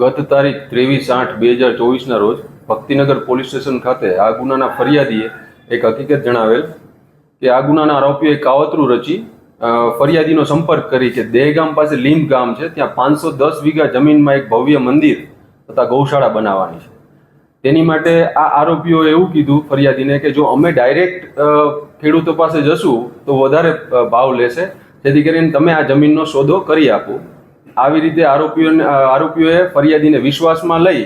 ગત તારીખ ત્રેવીસ આઠ બે હજાર ચોવીસના રોજ ભક્તિનગર પોલીસ સ્ટેશન ખાતે આ ગુનાના ફરિયાદીએ એક હકીકત જણાવેલ કે આ ગુનાના આરોપીઓએ કાવતરું રચી ફરિયાદીનો સંપર્ક કરી કે દેહગામ પાસે લીમ ગામ છે, ત્યાં પાંચસો દસ વીઘા જમીનમાં એક ભવ્ય મંદિર તથા ગૌશાળા બનાવવાની છે. તેની માટે આ આરોપીઓએ એવું કીધું ફરિયાદીને કે જો અમે ડાયરેક્ટ ખેડૂતો પાસે જશું તો વધારે ભાવ લેશે, જેથી કરીને તમે આ જમીનનો સોદો કરી આપો. આવી રીતે આરોપીઓને આરોપીઓએ ફરિયાદીને વિશ્વાસમાં લઈ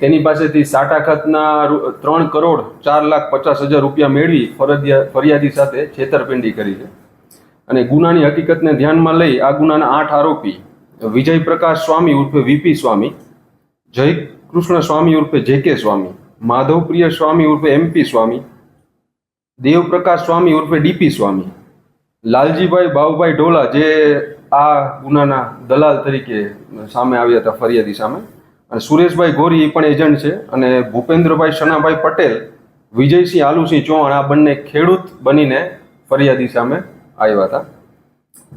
તેની પાસેથી સાટા ખાતના ત્રણ કરોડ ચાર લાખ પચાસ હજાર રૂપિયા મેળવી ફરિયાદી સાથે છેતરપિંડી કરી છે. અને ગુનાની હકીકતને ધ્યાનમાં લઈ આ ગુનાના આઠ આરોપી વિજય પ્રકાશ સ્વામી ઉર્ફે વીપી સ્વામી જય કૃષ્ણ સ્વામી ઉર્ફે જેકે સ્વામી, માધવપ્રિય સ્વામી ઉર્ફે એમપી સ્વામી, દેવપ્રકાશ સ્વામી ઉર્ફે ડીપી સ્વામી, લાલજીભાઈ ભાવભાઈ ઢોલા જે આ ગુનાના દલાલ તરીકે સામે આવ્યા હતા ફરિયાદી સામે. અને સુરેશભાઈ ગોરી એ પણ એજન્ટ છે અને ભૂપેન્દ્રભાઈ શનાભાઈ પટેલ, વિજયસિંહ આલુસિંહ ચૌહાણ, આ બંને ખેડૂત બનીને ફરિયાદી સામે આવ્યા હતા.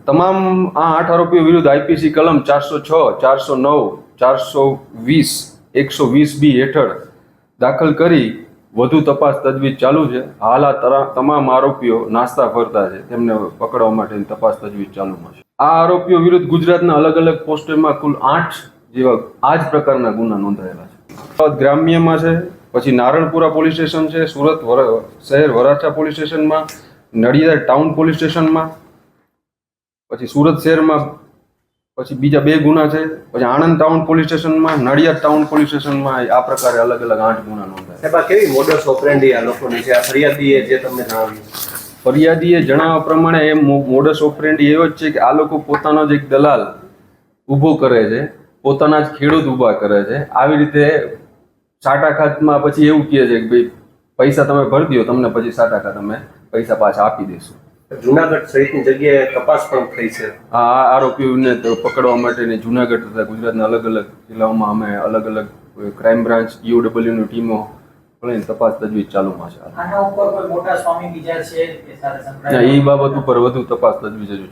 તમામ આ આઠ આરોપીઓ વિરુદ્ધ આઈપીસી કલમ ચારસો છ, ચારસો નવ, ચારસો વીસ, એકસો વીસ બી હેઠળ દાખલ કરી વધુ તપાસ તજવીજ ચાલુ છે. હાલ આ તમામ આરોપીઓ નાસ્તા ફરતા છે. તેમને પકડવા માટેની તપાસ તજવીજ ચાલુમાં છે. આ આરોપીઓ વિરુદ્ધ ગુજરાતના અલગ અલગ પોસ્ટરમાં કુલ આઠ જેવા આ જ પ્રકારના ગુના નોંધાયેલા છે. અમદાવાદ ગ્રામ્યમાં છે, પછી નારણપુરા પોલીસ સ્ટેશન છે, સુરત શહેર વરાછા પોલીસ સ્ટેશનમાં, નડિયાદ ટાઉન પોલીસ સ્ટેશનમાં, પછી સુરત શહેરમાં, પછી બીજા બે ગુના છે, પછી આણંદ ટાઉન પોલીસ સ્ટેશનમાં, નડિયાદ ટાઉન પોલીસ સ્ટેશનમાં આ પ્રકારે અલગ અલગ આઠ ગુના નોંધાયા કેવી મોડસ ઓપરેન્ડી આ લોકોની છે? આ ફરિયાદી જે તમને જણાવ્યું ફરિયાદીએ જણાવ્યા પ્રમાણે એ મોડસ ઓપરેન્ડી એવો જ છે કે આ લોકો પોતાનો જ એક દલાલ ઊભો કરે છે પોતાના જ ખેડૂત ઊભા કરે છે. આવી રીતે સાટા ખાતમાં પછી એવું કહે છે કે ભાઈ પૈસા તમે ભરી દો તમને પછી સાટા ખાત અમે પૈસા પાછા આપી દઈશું જુનાગઢ સહિતની જગ્યાએ તપાસ પણ થઈ છે. આ આરોપીઓને પકડવા માટેની જુનાગઢ તથા ગુજરાતના અલગ અલગ જિલ્લાઓમાં અમે અલગ અલગ ક્રાઇમ બ્રાન્ચ યુડબલ્યુની ટીમો ખોલીને તપાસ તજવીજ ચાલુમાં છે. આના ઉપર કોઈ મોટા સ્વામી બીજા છે કે સાથે સંકળાયેલા એ બાબત ઉપર વધુ તપાસ તજવીજ હજુ